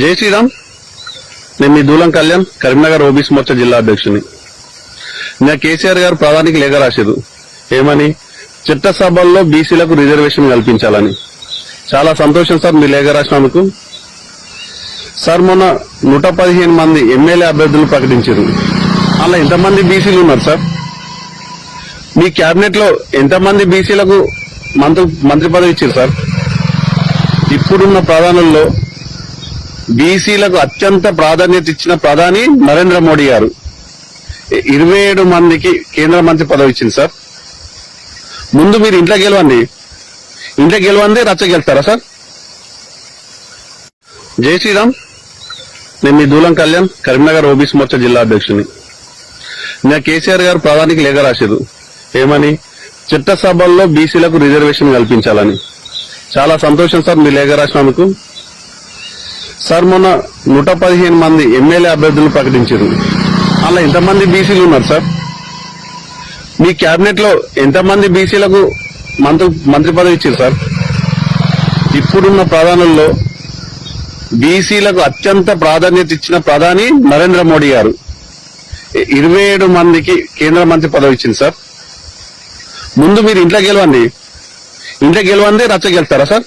జై శ్రీరామ్. నేను మీ దూలం కళ్యాణ్ కరీంనగర్ ఓబీస్ మోర్చా జిల్లా అధ్యక్షుని. నా కేసీఆర్ గారు ప్రధానికి లేఖ రాశారు ఏమని? చట్టసభల్లో బీసీలకు రిజర్వేషన్ కల్పించాలని. చాలా సంతోషం సార్ మీ లేఖ రాసినందుకు. సార్ మొన్న నూట పదిహేను మంది ఎమ్మెల్యే అభ్యర్థులు ప్రకటించారు అలా ఎంతమంది బీసీలు ఉన్నారు సార్? మీ క్యాబినెట్లో లో ఎంతమంది బీసీలకు మంత్రి మంత్రి పదవి ఇచ్చారు సార్? ఇప్పుడున్న ప్రధానుల్లో బీసీలకు అత్యంత ప్రాధాన్యత ఇచ్చిన ప్రధాని నరేంద్ర మోడీ గారు. ఇరవై ఏడు మందికి కేంద్ర మంత్రి పదవి ఇచ్చింది సార్. ముందు మీరు ఇంట్లో గెలవండి. ఇంట్లో గెలవండి రచ్చ గెలుస్తారా సార్? జై శ్రీరామ్. నేను మీ దూలం కళ్యాణ్ కరీంనగర్ ఓబీసీ మోర్చా జిల్లా అధ్యక్షుని నా కేసీఆర్ గారు ప్రధానికి లేఖ రాశారు ఏమని? చట్టసభల్లో బీసీలకు రిజర్వేషన్ కల్పించాలని. చాలా సంతోషం సార్ మీ లేఖ రాసినందుకు. సార్ మొన్న నూట పదిహేను మంది ఎమ్మెల్యే అభ్యర్థులు ప్రకటించారు. అలా ఎంతమంది బీసీలు ఉన్నారు సార్? మీ క్యాబినెట్లో ఎంతమంది బీసీలకు మంత్రి మంత్రి పదవి ఇచ్చారు సార్? ఇప్పుడున్న ప్రధానుల్లో బీసీలకు అత్యంత ప్రాధాన్యత ఇచ్చిన ప్రధాని నరేంద్ర మోడీ గారు. ఇరవై ఏడు మందికి కేంద్ర మంత్రి పదవి ఇచ్చింది సార్. ముందు మీరు ఇంట్లో గెలవండి. ఇంట్లో గెలవండి రచ్చ గెలుస్తారా సార్?